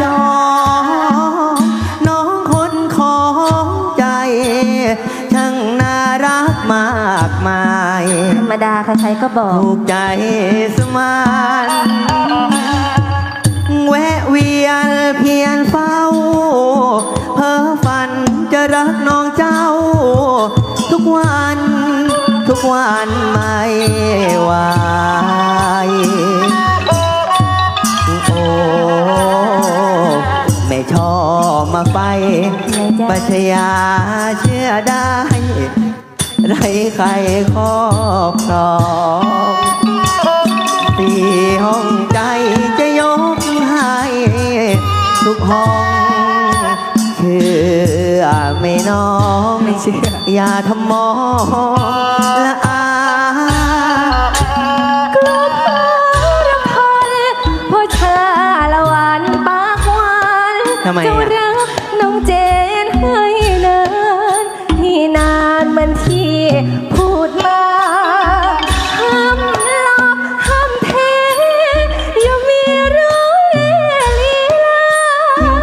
จองน้องคนของใจ ช่างน่ารักมากมาย ธรรมดาใครๆก็บอก ถูกใจสมานแวะเวียนเพียนเฝ้า เพ้อฝันจะรักน้องเจ้า ทุกวัน ทุกวันไม่ ไม่ชอบมาไปไหนจ๊ะปัชญาเชื่อได้ ไรใครครอบครองตีห้องใจจะยกให้ทุกห้องเชื่อไหม่น้องไม่เชื่ออย่าทำมองละอา รักน้องเจนให้นานที่นานมือนที่พูดมาห้ามหลอกห้ามเทอย่ามีรู้เล่ลีลา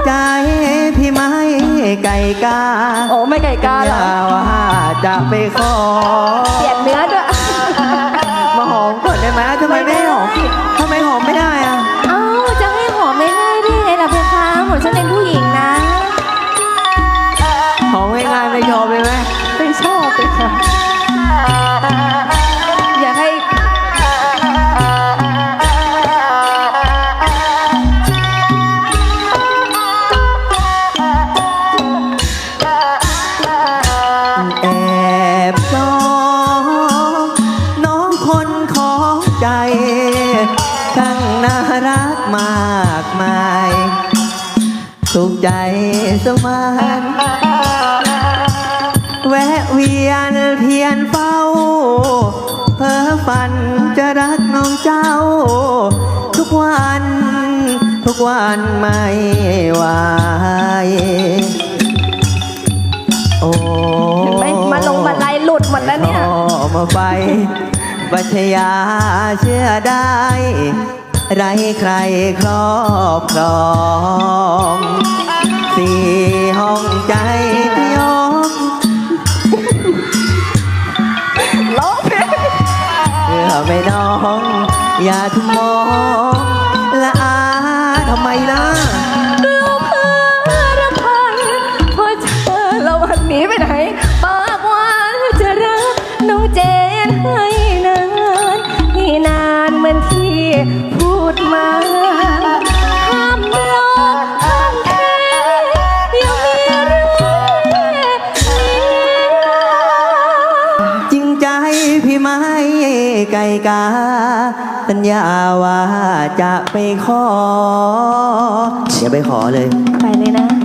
ใจพี่ไม่ไก่กาโอ้ไม่ไก่กาหรอย่าว่าจะไปขอ เปลี่ยนเนื้อด้วย หอมง่ยๆไม่ชอบเลยไหมไม่ชอบเลยค่ะ อยากให้ แอบจ้องน้องคนของใจช่างน่ารักมากมายถูกใจสมาน แวะเวียนเพียนเฝ้า เพ้อฝันจะรักน้องเจ้า ทุกวัน ทุกวันไม่ไหวโอ้เห็นไหมมาลงมาลายหลุดหมดแล้วเนี่ยพ่อมาไปบัชยาเชื่อได้ ไรใครครอบครองสี่ อย่าทุมมอง จริงใจพี่ไม่ไก่กา สัญญาว่าจะไปขออย่าไปขอเลย ไปเลยนะ